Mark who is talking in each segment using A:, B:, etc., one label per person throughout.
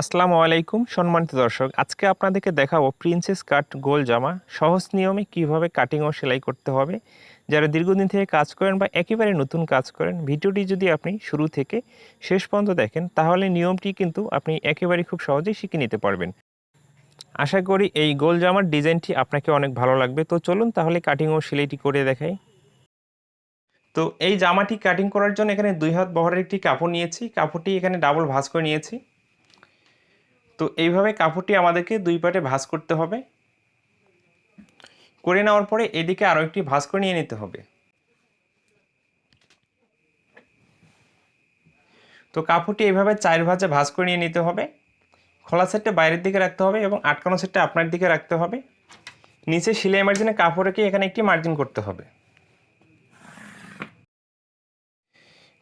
A: আসসালামু আলাইকুম, সম্মানিত দর্শক। আজকে আপনাদেরকে দেখাবো প্রিন্সেস কাট গোল জামা, সহজ নিয়মে কীভাবে কাটিং ও সেলাই করতে হবে। যারা দীর্ঘদিন থেকে কাজ করেন বা একেবারে নতুন কাজ করেন, ভিডিওটি যদি আপনি শুরু থেকে শেষ পর্যন্ত দেখেন, তাহলে নিয়মটি কিন্তু আপনি একেবারে খুব সহজেই শিখে নিতে পারবেন। আশা করি এই গোল জামার ডিজাইনটি আপনাকে অনেক ভালো লাগবে। তো চলুন তাহলে কাটিং ও সেলাইটি করে দেখাই। তো এই জামাটি কাটিং করার জন্য এখানে দুই হাত বহরের একটি কাপড় নিয়েছি। কাপড়টি এখানে ডাবল ভাঁজ করে নিয়েছি। তো এইভাবে কাপড়টি আমাদেরকে দুই পাটে ভাঁজ করতে হবে। করে নেওয়ার পরে এদিকে আরও একটি ভাঁজ করে নিয়ে নিতে হবে। তো কাপড়টি এইভাবে চার ভাঁজে ভাঁজ করে নিয়ে নিতে হবে। খোলা সেটটা বাইরের দিকে রাখতে হবে এবং আটকানো সেটটা আপনার দিকে রাখতে হবে। নিচে সিলাই মার্জিনে কাপড় রেখে এখানে একটি মার্জিন করতে হবে।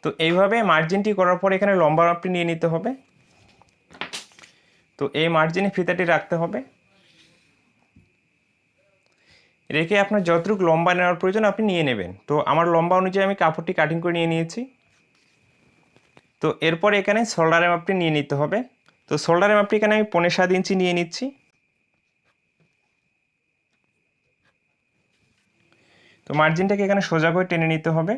A: তো এইভাবে মার্জিনটি করার পর এখানে লম্বা মাপটি নিয়ে নিতে হবে। তো এই মার্জিনে ফিতাটি রাখতে হবে। রেখে আপনার যতটুকু লম্বা নেওয়ার প্রয়োজন আপনি নিয়ে নেবেন। তো আমার লম্বা অনুযায়ী আমি কাপড়টি কাটিং করে নিয়ে নিয়েছি। তো এরপর এখানে শোল্ডারের মাপটি নিয়ে নিতে হবে। তো শোল্ডারের মাপটি এখানে আমি পনেরো সাত ইঞ্চি নিয়ে নিচ্ছি। তো মার্জিনটাকে এখানে সোজা করে টেনে নিতে হবে।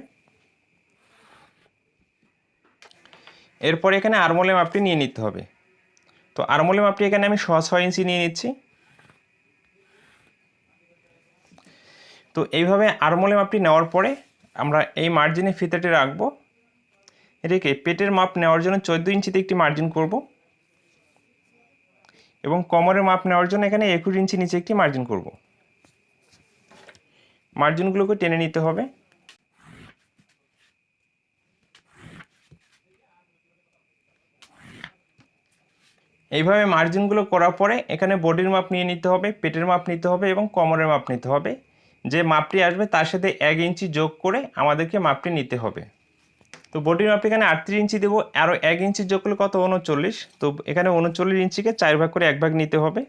A: এরপর এখানে আরমোলের মাপটি নিয়ে নিতে হবে। তো আরমোলের মাপটি এখানে আমি ছ ছয় ইঞ্চি নিয়ে নিচ্ছি। তো এইভাবে আরমোলের মাপটি নেওয়ার পরে আমরা এই মার্জিনে ফিতাটি রাখব। রেখে পেটের মাপ নেওয়ার জন্য চোদ্দ ইঞ্চিতে একটি মার্জিন করব। এবং কোমরের মাপ নেওয়ার জন্য এখানে একুশ ইঞ্চি নিচে একটি মার্জিন করব। মার্জিনগুলোকে টেনে নিতে হবে। এইভাবে মার্জিনগুলো করার পরে এখানে বডির মাপ নিয়ে নিতে হবে, পেটের মাপ নিতে হবে এবং কোমরের মাপ নিতে হবে। যে মাপটি আসবে তার সাথে এক ইঞ্চি যোগ করে আমাদেরকে মাপটি নিতে হবে। তো বডির মাপ এখানে আটত্রিশ ইঞ্চি দেবো আরও এক ইঞ্চি যোগ করলে কত? উনচল্লিশ। তো এখানে উনচল্লিশ ইঞ্চিকে চার ভাগ করে এক ভাগ নিতে হবে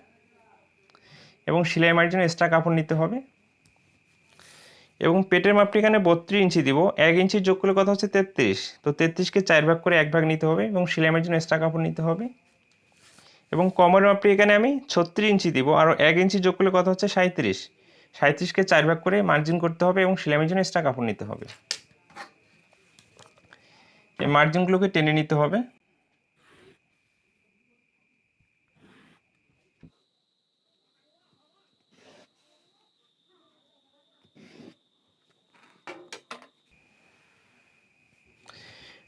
A: এবং সেলাই মার্জিন এক্সট্রা কাপড় নিতে হবে। এবং পেটের মাপটি এখানে বত্রিশ ইঞ্চি দিব, এক ইঞ্চি যোগ করলে কত হচ্ছে? তেত্রিশ। তো তেত্রিশকে চার ভাগ করে এক ভাগ নিতে হবে এবং সেলাই মার্জিন এক্সট্রা কাপড় নিতে হবে। এবং কমরের মাপটি এখানে আমি ছত্রিশ ইঞ্চি দিব আর এক ইঞ্চি যোগ করলে কত হচ্ছে? সাঁত্রিশ সাঁত্রিশকে চার ভাগ করে মার্জিন করতে হবে এবং সেলামের জন্য এক্সট্রা কাপড় নিতে হবে। এই মার্জিনগুলোকে টেনে নিতে হবে।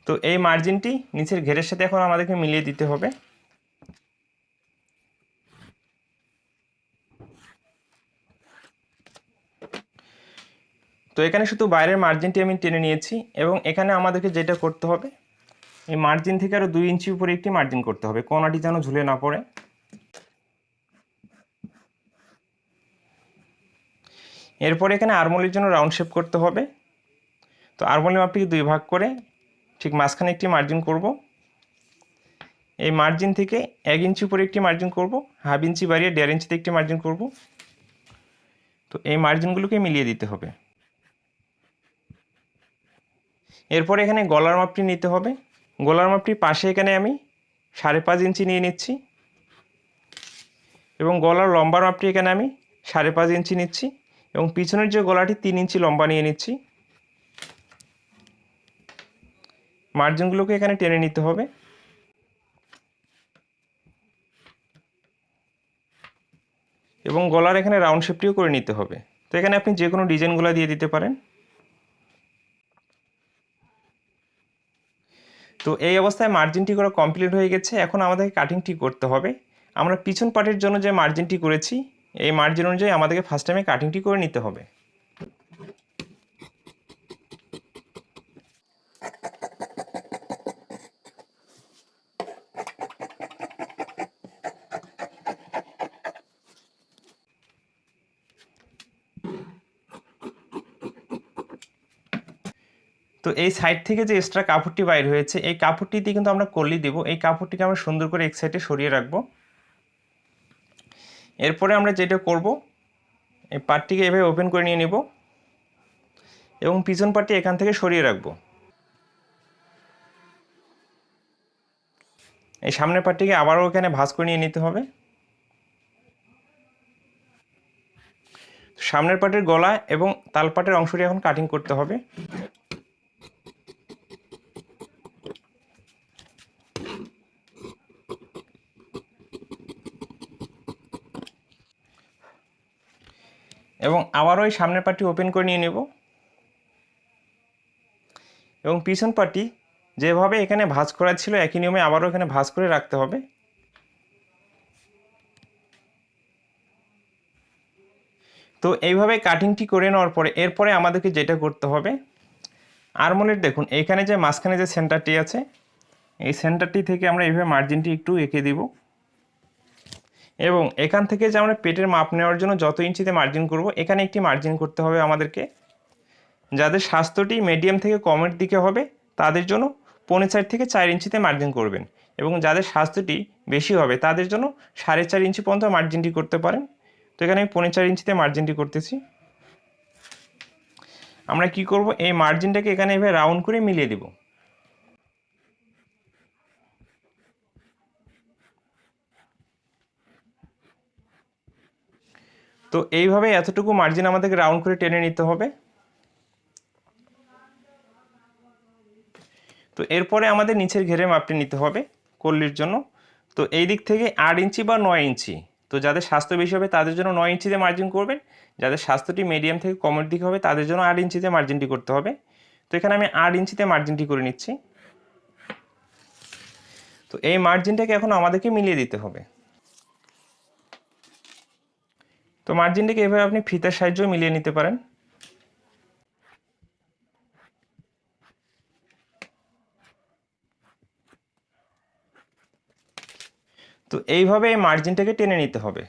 A: তো এই মার্জিনটি নিচের ঘেরের সাথে এখন আমাদেরকে মিলিয়ে দিতে হবে। তো এখানে শুধু বাইরের মার্জিনটি আমি টেনে নিয়েছি এবং এখানে আমাদেরকে যেটা করতে হবে, এই মার্জিন থেকে আরও দুই ইঞ্চি উপরে একটি মার্জিন করতে হবে। কোনাটি যেন ঝুলে না পড়ে। এরপর এখানে আরমোলির জন্য রাউন্ড শেপ করতে হবে। তো আরমোলি মাপটিকে দুই ভাগ করে ঠিক মাঝখানে একটি মার্জিন করব। এই মার্জিন থেকে এক ইঞ্চি উপরে একটি মার্জিন করব হাফ ইঞ্চি বাড়িয়ে দেড় ইঞ্চিতে একটি মার্জিন করব। তো এই মার্জিনগুলোকে মিলিয়ে দিতে হবে। এরপর এখানে গলার মাপটি নিতে হবে। গলার মাপটি পাশে এখানে আমি সাড়ে পাঁচ ইঞ্চি নিয়ে নিচ্ছি। এবং গলার লম্বার মাপটি এখানে আমি সাড়ে পাঁচ ইঞ্চি নিচ্ছি এবং পিছনের যে গলাটি তিন ইঞ্চি লম্বা নিয়ে নিচ্ছি। মার্জিনগুলোকে এখানে টেনে নিতে হবে। এবং গলার এখানে রাউন্ড শেপটিও করে নিতে হবে। তো এখানে আপনি যে কোনো ডিজাইনগুলো দিয়ে দিতে পারেন। তো এই অবস্থায় মার্জিনটি করা কমপ্লিট হয়ে গেছে। এখন আমাদেরকে কাটিংটি করতে হবে। আমরা পিছন পার্টের জন্য যে মার্জিনটি করেছি, এই মার্জিন অনুযায়ী আমাদেরকে ফার্স্ট টাইমে কাটিংটি করে নিতে হবে। তো এই সাইড থেকে যে এক্সট্রা কাপড়টি বাইর হয়েছে, এই কাপড়টি দিয়ে কিন্তু আমরা কল্লি দেব। এই কাপড়টিকে আমরা সুন্দর করে এক সাইডে সরিয়ে রাখব। এরপরে আমরা যেটা করব, এই পার্টটিকে এভাবে ওপেন করে নিয়ে নেব এবং পিছন পার্টটি এখান থেকে সরিয়ে রাখব। এই সামনের পার্টটিকে আবারও এখানে ভাঁজ করে নিয়ে নিতে হবে। সামনের পার্টের গলা এবং তালপাটের অংশটি এখন কাটিং করতে হবে। এবং আবারও এই সামনের পার্টটি ওপেন করে নিয়ে নেব। এবং পিছন পার্টি যেভাবে এখানে ভাঁজ করা ছিল, একই নিয়মে আবারও এখানে ভাঁজ করে রাখতে হবে। তো এইভাবে কাটিংটি করে নেওয়ার পরে, এরপরে আমাদেরকে যেটা করতে হবে আরমোলের দেখুন এইখানে যে মাঝখানে যে সেন্টারটি আছে, এই সেন্টারটি থেকে আমরা এইভাবে মার্জিনটি একটু এঁকে দিব। এবং এখান থেকে যে আমরা পেটের মাপ নেওয়ার জন্য যত ইঞ্চিতে মার্জিন করব, এখানে একটি মার্জিন করতে হবে আমাদেরকে। যাদের স্বাস্থ্যটি মিডিয়াম থেকে কমের দিকে হবে, তাদের জন্য পৌনে চার থেকে চার ইঞ্চিতে মার্জিন করবেন। এবং যাদের স্বাস্থ্যটি বেশি হবে, তাদের জন্য সাড়ে চার ইঞ্চি পর্যন্ত মার্জিনটি করতে পারেন। তো এখানে আমি পৌনে চার ইঞ্চিতে মার্জিনটি করতেছি। আমরা কি করব? এই মার্জিনটাকে এখানে এভাবে রাউন্ড করে মিলিয়ে দেব। তো এইভাবে এতটুকু মার্জিন আমাদেরকে রাউন্ড করে টেনে নিতে হবে। তো এরপরে আমাদের নিচের ঘেরে মাপটি নিতে হবে কল্লির জন্য। তো এই দিক থেকে আট ইঞ্চি বা নয় ইঞ্চি। তো যাদের স্বাস্থ্য বেশি হবে তাদের জন্য নয় ইঞ্চিতে মার্জিন করবেন। যাদের স্বাস্থ্যটি মিডিয়াম থেকে কমের দিকে হবে তাদের জন্য আট ইঞ্চিতে মার্জিনটি করতে হবে। তো এখানে আমি আট ইঞ্চিতে মার্জিনটি করে নিচ্ছি। তো এই মার্জিনটাকে এখন আমাদেরকে মিলিয়ে দিতে হবে। তো মার্জিনটিকে এভাবে আপনি ফিতার সাহায্যেও মিলিয়ে নিতে পারেন। তো এইভাবে এই মার্জিনটাকে টেনে নিতে হবে।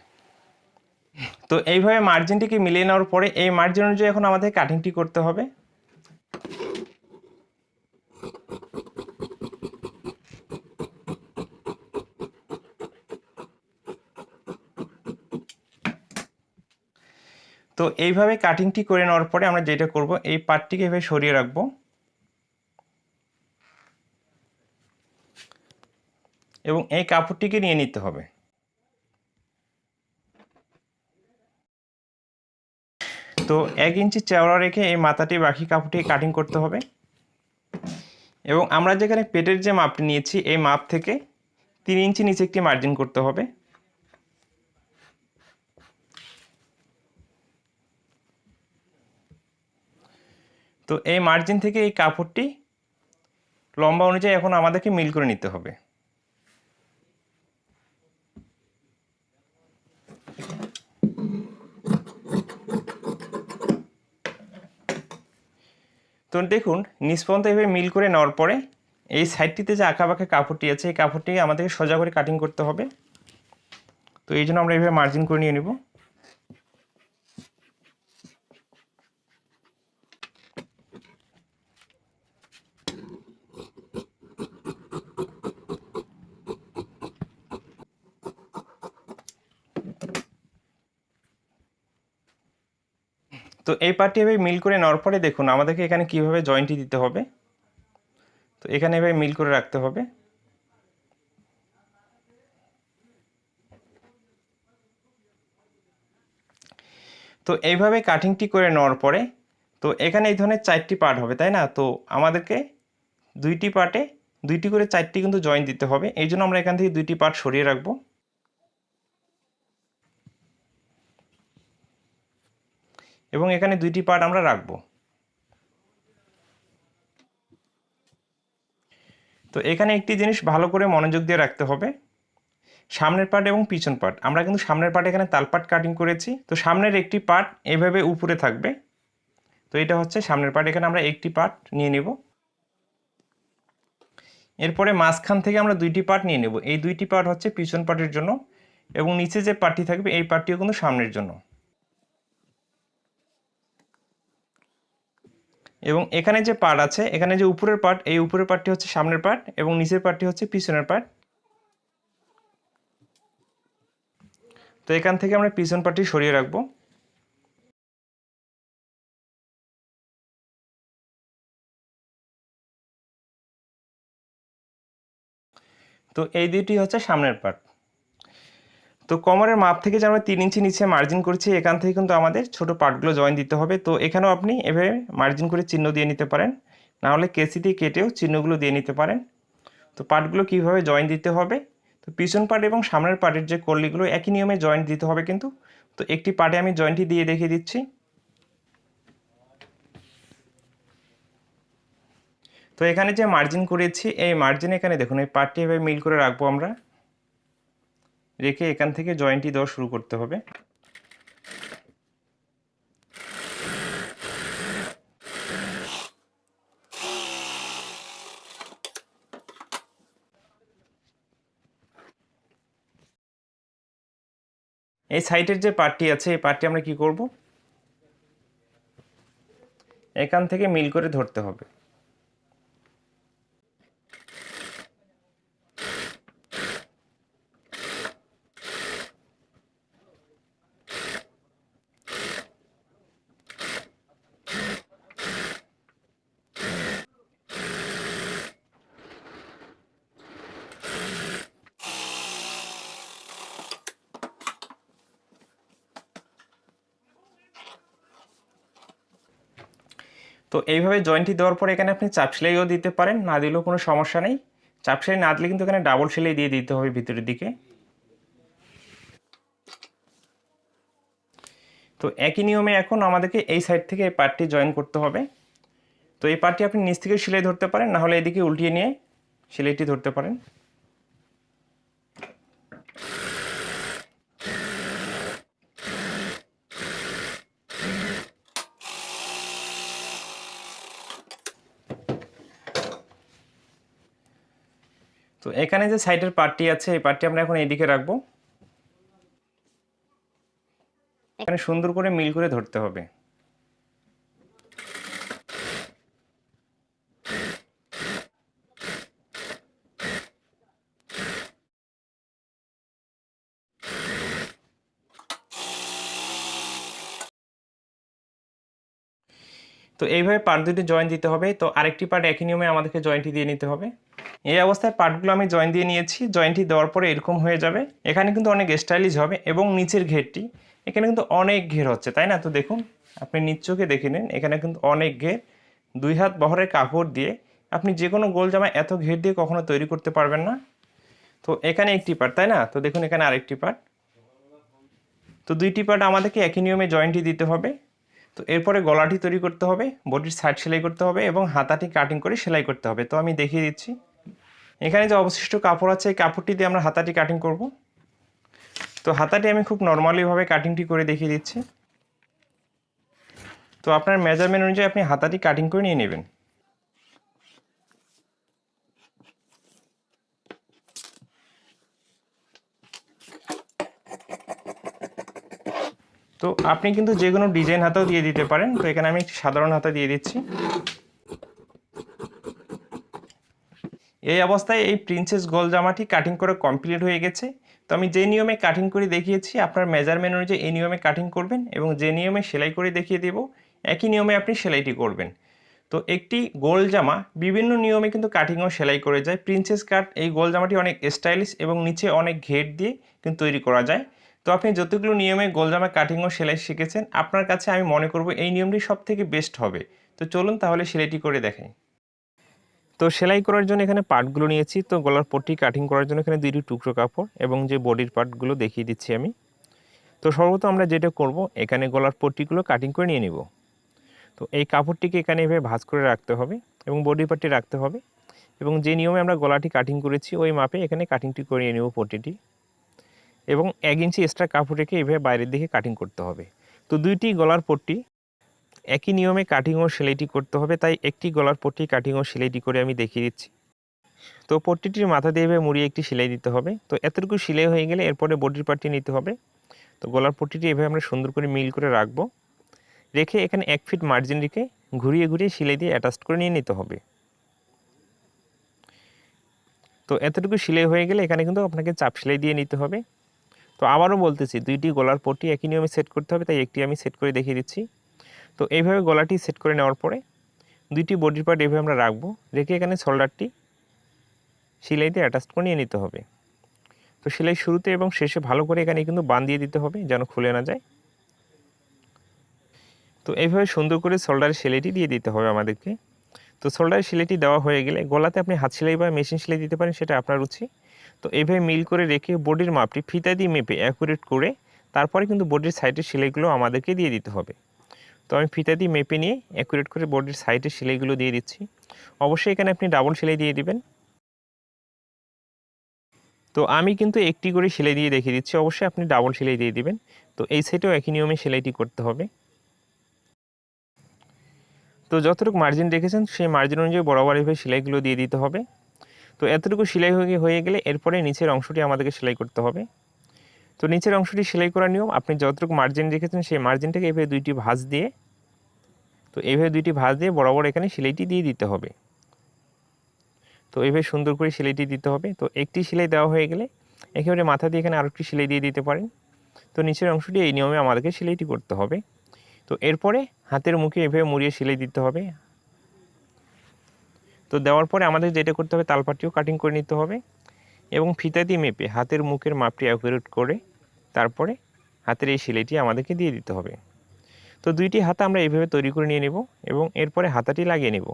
A: তো এইভাবে মার্জিনটিকে মিলিয়ে নেওয়ার পরে এই মার্জিন অনুযায়ী এখন আমাদের কাটিংটি করতে হবে। তো এইভাবে কাটিংটি করে নেওয়ার পরে আমরা যেটা করব, এই পার্টটিকে এভাবে সরিয়ে রাখব। এবং এই কাপড়টিকে নিয়ে নিতে হবে। তো এক ইঞ্চি চওড়া রেখে এই মাথাটি বাকি কাপড়টি কাটিং করতে হবে। এবং আমরা যেখানে পেটের যে মাপটি নিয়েছি, এই মাপ থেকে তিন ইঞ্চি নিচে একটি মার্জিন করতে হবে। তো এই মার্জিন থেকে এই কাপড়টি লম্বা অনুযায়ী এখন আমাদেরকে মিল করে নিতে হবে। তো দেখুন নিষ্পন্ত এভাবে মিল করে নেওয়ার পরে এই সাইডটিতে যে আঁকা বাঁকা কাপড়টি আছে, এই কাপড়টি আমাদেরকে সোজা করে কাটিং করতে হবে। তো এই জন্য আমরা এইভাবে মার্জিন করে নিয়ে নেব। তো এই পার্টটি এভাবে মিল করে নেওয়ার পরে দেখুন, আমাদেরকে এখানে কীভাবে জয়েন্টটি দিতে হবে। তো এখানে এভাবে মিল করে রাখতে হবে। তো এইভাবে কাটিংটি করে নেওয়ার পরে, তো এখানে এই ধরনের চারটি পার্ট হবে, তাই না? তো আমাদেরকে দুইটি পার্টে দুইটি করে চারটি কিন্তু জয়েন্ট দিতে হবে। এই জন্য আমরা এখান থেকে দুইটি পার্ট সরিয়ে রাখব। এবং এখানে দুইটি পার্ট আমরা রাখব। তো এখানে একটি জিনিস ভালো করে মনোযোগ দিয়ে রাখতে হবে। সামনের পার্ট এবং পিছন পার্ট আমরা কিন্তু সামনের পার্ট এখানে তালপাট কাটিং করেছি। তো সামনের একটি পার্ট এভাবে উপরে থাকবে। তো এটা হচ্ছে সামনের পার্ট এখানে আমরা একটি পার্ট নিয়ে নেব। এরপরে মাঝখান থেকে আমরা দুইটি পার্ট নিয়ে নেব। এই দুইটি পার্ট হচ্ছে পিছন পার্টের জন্য এবং নিচে যে পার্টটি থাকবে, এই পার্টটিও কিন্তু সামনের জন্য। এবং এখানে যে পার্ট আছে, এখানে যে উপরের পার্ট এই উপরের পার্টটি হচ্ছে সামনের পার্ট এবং নিচের পার্টটি হচ্ছে পিছনের পার্ট তো এখান থেকে আমরা পিছন পার্টটি সরিয়ে রাখব। তো এই দুইটি হচ্ছে সামনের পার্ট তো কমরের মাপ থেকে যে আমরা তিন ইঞ্চি নিচে মার্জিন করছি, এখান থেকে কিন্তু আমাদের ছোট পার্টগুলো জয়েন দিতে হবে। তো এখানেও আপনি এভাবে মার্জিন করে চিহ্ন দিয়ে নিতে পারেন। না হলে কেসি দিয়ে কেটেও চিহ্নগুলো দিয়ে নিতে পারেন। তো পার্টগুলো কীভাবে জয়েন দিতে হবে? তো পিছন পার্ট এবং সামনের পার্টের যে কল্লিগুলো একই নিয়মে জয়েন্ট দিতে হবে কিন্তু। তো একটি পার্টে আমি জয়েন্টটি দিয়ে দেখিয়ে দিচ্ছি। তো এখানে যে মার্জিন করেছি, এই মার্জিন এখানে দেখুন, এই পার্টটি এভাবে মিল করে রাখব আমরা। রেখে এখান থেকে জয়েন্টটি দেওয়া শুরু করতে হবে। এই সাইডের যে পার্টটি আছে, এই পার্টটি আমরা কি করব? এখান থেকে মিল করে ধরতে হবে। এইভাবে জয়েন্টটি দেওয়ার পরে এখানে আপনি চাপ সেলাইও দিতে পারেন, না দিলেও কোনো সমস্যা নেই। চাপ সেলাই না দিলে কিন্তু এখানে ডাবল সেলাই দিয়ে দিতে হবে ভিতরের দিকে। তো একই নিয়মে এখন আমাদেরকে এই সাইড থেকে এই পার্টটি জয়েন করতে হবে। তো এই পার্টটি আপনি নিচ থেকে সেলাই ধরতে পারেন নাহলে এদিকে উল্টিয়ে নিয়ে সেলাইটি ধরতে পারেন। তো এখানে যে সাইডের পার্টি আছে, এই পার্টি আমরা এখন এইদিকে রাখব। এখানে সুন্দর করে মিল করে ধরতে হবে। তো এইভাবে পার্ট দুটি জয়েন দিতে হবে। তো আরেকটি পার্ট একই নিয়মে আমাদেরকে জয়েন্টটি দিয়ে নিতে হবে। এই অবস্থায় পার্টগুলো আমি জয়েন দিয়ে নিয়েছি। জয়েন্টটি দেওয়ার পরে এরকম হয়ে যাবে। এখানে কিন্তু অনেক স্টাইলিশ হবে এবং নিচের ঘেরটি, এখানে কিন্তু অনেক ঘের হচ্ছে, তাই না? তো দেখুন, আপনি নিচ চোখে দেখে নিন, এখানে কিন্তু অনেক ঘের। দুই হাত বহরের কাপড় দিয়ে আপনি যে কোনো গোল জামা এত ঘের দিয়ে কখনো তৈরি করতে পারবেন না। তো এখানে একটি পার্ট তাই না? তো দেখুন, এখানে আরেকটি পার্ট তো দুইটি পার্ট আমাদেরকে একই নিয়মে জয়েন্টটি দিতে হবে। তো এরপরে গলাটি তৈরি করতে হবে, বডির সাইড সেলাই করতে হবে এবং হাতাটি কাটিং করে সেলাই করতে হবে। তো আমি দেখিয়ে দিচ্ছি। এখানে যে অবশিষ্ট কাপড় আছে, এই কাপড়টি দিয়ে আমরা হাতাটি কাটিং করব। তো হাতাটি আমি খুব নর্মালিভাবে কাটিংটি করে দেখিয়ে দিচ্ছি। তো আপনার মেজারমেন্ট অনুযায়ী আপনি হাতাটি কাটিং করে নিয়ে নেবেন। তো আপনি কিন্তু যে কোনো ডিজাইন হাতাও দিয়ে দিতে পারেন। তো এখানে আমি একটি সাধারণ হাতা দিয়ে দিচ্ছি। এই অবস্থায় এই প্রিন্সেস গোল জামাটি কাটিং করে কমপ্লিট হয়ে গেছে। তো আমি যে নিয়মে কাটিং করে দেখিয়েছি, আপনার মেজারমেন্ট অনুযায়ী এই নিয়মে কাটিং করবেন এবং যে নিয়মে সেলাই করে দেখিয়ে দেব, একই নিয়মে আপনি সেলাইটি করবেন। তো একটি গোল জামা, বিভিন্ন নিয়মে কিন্তু কাটিং ও সেলাই করে যায়। প্রিন্সেস কাট এই গোল জামাটি অনেক স্টাইলিশ এবং নিচে অনেক ঘেট দিয়ে কিন্তু তৈরি করা যায়। তো আপনি যতগুলো নিয়মে গোলজামা কাটিং ও সেলাই শিখেছেন, আপনার কাছে আমি মনে করব এই নিয়মটি সব থেকে বেস্ট হবে। তো চলুন তাহলে সেলাইটি করে দেখাই। তো সেলাই করার জন্য এখানে পার্টগুলো নিয়েছি। তো গলার পট্টি কাটিং করার জন্য এখানে দুইটি টুকরো কাপড় এবং যে বডির পার্টগুলো দেখিয়ে দিচ্ছি আমি। তো সর্বত আমরা যেটা করব, এখানে গলার পট্টিগুলো কাটিং করে নিয়ে নিব। তো এই কাপড়টিকে এখানে এভাবে ভাঁজ করে রাখতে হবে এবং বডি পার্টটি রাখতে হবে এবং যে নিয়মে আমরা গলাটি কাটিং করেছি, ওই মাপে এখানে কাটিংটি করে নিয়ে নেব পট্টিটি। এবং এক ইঞ্চি এক্সট্রা কাপড় রেখে এভাবে বাইরের দিকে কাটিং করতে হবে। তো দুইটি গলার পট্টি, একই নিয়মে কাটিং ও সেলাইটি করতে হবে, তাই একটি গলার পট্টি কাটিং ও সেলাইটি করে আমি দেখিয়ে দিচ্ছি। তো পট্টিটির মাথা দিয়ে এভাবে মুড়িয়ে একটি সেলাই দিতে হবে। তো এতটুকু সেলাই হয়ে গেলে এরপরে বডির পার্টটি নিতে হবে। তো গলার পট্টিটি এভাবে আমরা সুন্দর করে মিল করে রাখব। রেখে এখানে এক ফিট মার্জিন রেখে ঘুরিয়ে ঘুরিয়ে সেলাই দিয়ে অ্যাটাচ করে নিয়ে নিতে হবে। তো এতটুকু সেলাই হয়ে গেলে এখানে কিন্তু আপনাকে চাপ সেলাই দিয়ে নিতে হবে। তো আবারও বলতেছি, দুইটি গলার পট্টি একই নিয়মে সেট করতে হবে, তাই একটি আমি সেট করে দেখিয়ে দিচ্ছি। তো এইভাবে গলাটি সেট করে নেওয়ার পরে দুইটি বডির পার্ট এভাবে আমরা রাখব। রেখে এখানে শোল্ডারটি সেলাই দিয়ে অ্যাটাচ করে নিয়ে নিতে হবে। তো সেলাই শুরুতে এবং শেষে ভালো করে এখানে কিন্তু বান দিয়ে দিতে হবে, যেন খুলে না যায়। তো এইভাবে সুন্দর করে শোল্ডারের সেলাইটি দিয়ে দিতে হবে আমাদেরকে। তো শোল্ডারের সেলাইটি দেওয়া হয়ে গেলে গলাতে আপনি হাত সেলাই বা মেশিন সেলাই দিতে পারেন, সেটা আপনার রুচি। তো এইভাবে মিল করে রেখে বডির মাপটি ফিতা দিয়ে মেপে অ্যাকুরেট করে তারপরে কিন্তু বডির সাইডের সেলাইগুলো আমাদেরকে দিয়ে দিতে হবে। তো আমি ফিতা দিয়ে মেপে নিয়ে অ্যাকুরেট করে বডির সাইডের সেলাইগুলো দিয়ে দিচ্ছি। অবশ্যই এখানে আপনি ডাবল সেলাই দিয়ে দিবেন। তো আমি কিন্তু একটি করে সেলাই দিয়ে দেখিয়ে দিচ্ছি। অবশ্যই আপনি ডাবল সেলাই দিয়ে দিবেন। তো এই সাইডেও একই নিয়মে সেলাইটি করতে হবে। তো যতটুকু মার্জিন রেখেছেন, সেই মার্জিন অনুযায়ী বরাবর এভাবে সেলাইগুলো দিয়ে দিতে হবে। তো এতটুকু সেলাই হয়ে গেলে এরপরে নিচের অংশটি আমাদেরকে সেলাই করতে হবে। তো নিচের অংশটি সেলাই করার নিয়ম, আপনি যতটুকু মার্জিন রেখেছেন সেই মার্জিনটাকে এভাবে দুইটি ভাঁজ দিয়ে, তো এভাবে দুইটি ভাঁজ দিয়ে বরাবর এখানে সেলাইটি দিয়ে দিতে হবে। তো এভাবে সুন্দর করে সেলাইটি দিতে হবে। তো একটি সেলাই দেওয়া হয়ে গেলে একেবারে মাথা দিয়ে এখানে আরেকটি সেলাই দিয়ে দিতে পারেন। তো নিচের অংশটি এই নিয়মে আমাদেরকে সেলাইটি করতে হবে। তো এরপরে হাতের মুখে এভাবে মুড়িয়ে সেলাই দিতে হবে। তো দেওয়ার পরে আমাদের যেটা করতে হবে তালপাটিও কাটিং করে নিতে হবে এবং ফিতা দিয়ে মেপে হাতের মুখের মাপটি অ্যাকুরেট করে তারপরে হাতের এই সেলাইটি আমাদেরকে দিয়ে দিতে হবে। তো দুইটি হাতা আমরা এইভাবে তৈরি করে নিয়ে নেব এবং এরপরে হাতাটি লাগিয়ে নেব।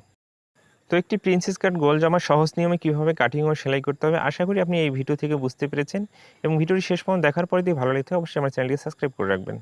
A: তো একটি প্রিন্সেস কাট গোল জামা সহজ নিয়মে কীভাবে কাটিং ও সেলাই করতে হবে, আশা করি আপনি এই ভিডিও থেকে বুঝতে পেরেছেন এবং ভিডিওটি শেষ পর্যন্ত দেখার পরে দিয়ে ভালো লাগতে অবশ্যই আমার চ্যানেলটি সাবস্ক্রাইব করে রাখবেন।